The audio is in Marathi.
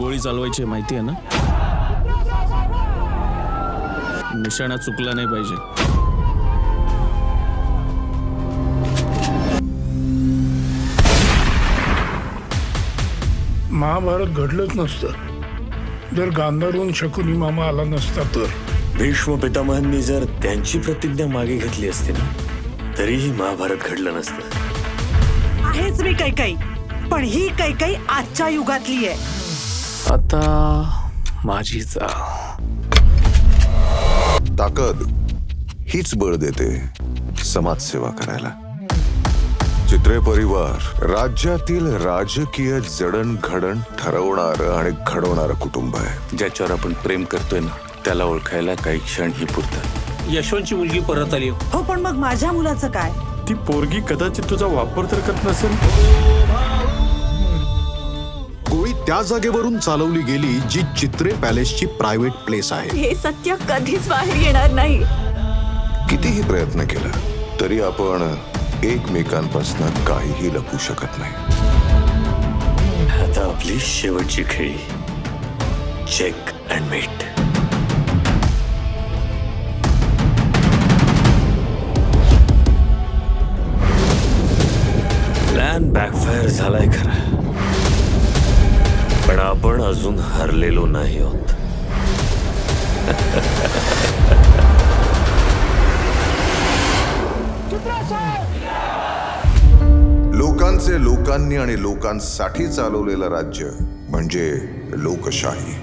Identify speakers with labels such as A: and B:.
A: गोळी चालवायची माहिती आहे ना? निशाणा चुकला नाही पाहिजे.
B: महाभारत घडलंच नसतं. जर गांधारहून शकुनी मामा आला नसता तर?
C: भीष्म पितामहांनी जर त्यांची प्रतिज्ञा मागे घेतली असती ना तरीही महाभारत घडलं नसतं.
D: आहेच मी कैकाई पण ही कैकाई आजच्या युगातली आहे.
A: आता माझी
E: ताकद हीच बळ देते समाजसेवा करायला. चित्रे परिवार राज्यातील राजकीय जडणघडण ठरवणार आणि घडवणारं कुटुंब आहे.
C: ज्याच्यावर आपण प्रेम करतोय ना त्याला ओळखायला काही क्षण ही पुरतात.
F: यशवंतची मुलगी परत आली.
D: हो पण मग माझ्या मुलाचं काय?
A: ती पोरगी कदाचित तुझा वापर तर करत नसेल.
G: त्या जागेवरून चालवली गेली जी चित्रे पॅलेसची प्रायव्हेट प्लेस आहे.
H: हे सत्य कधीच बाहेर येणार नाही.
E: कितीही प्रयत्न केला तरी आपण एकमेकांपासून काहीही लपू शकत नाही.
C: आता आपली शेवटची खेळी. Check and meet plan backfire झालाय खरा. आपण अजून हरलेलो नाही आहोत.
E: लोकांचे लोकांनी आणि लोकांसाठी चालवलेलं राज्य म्हणजे लोकशाही.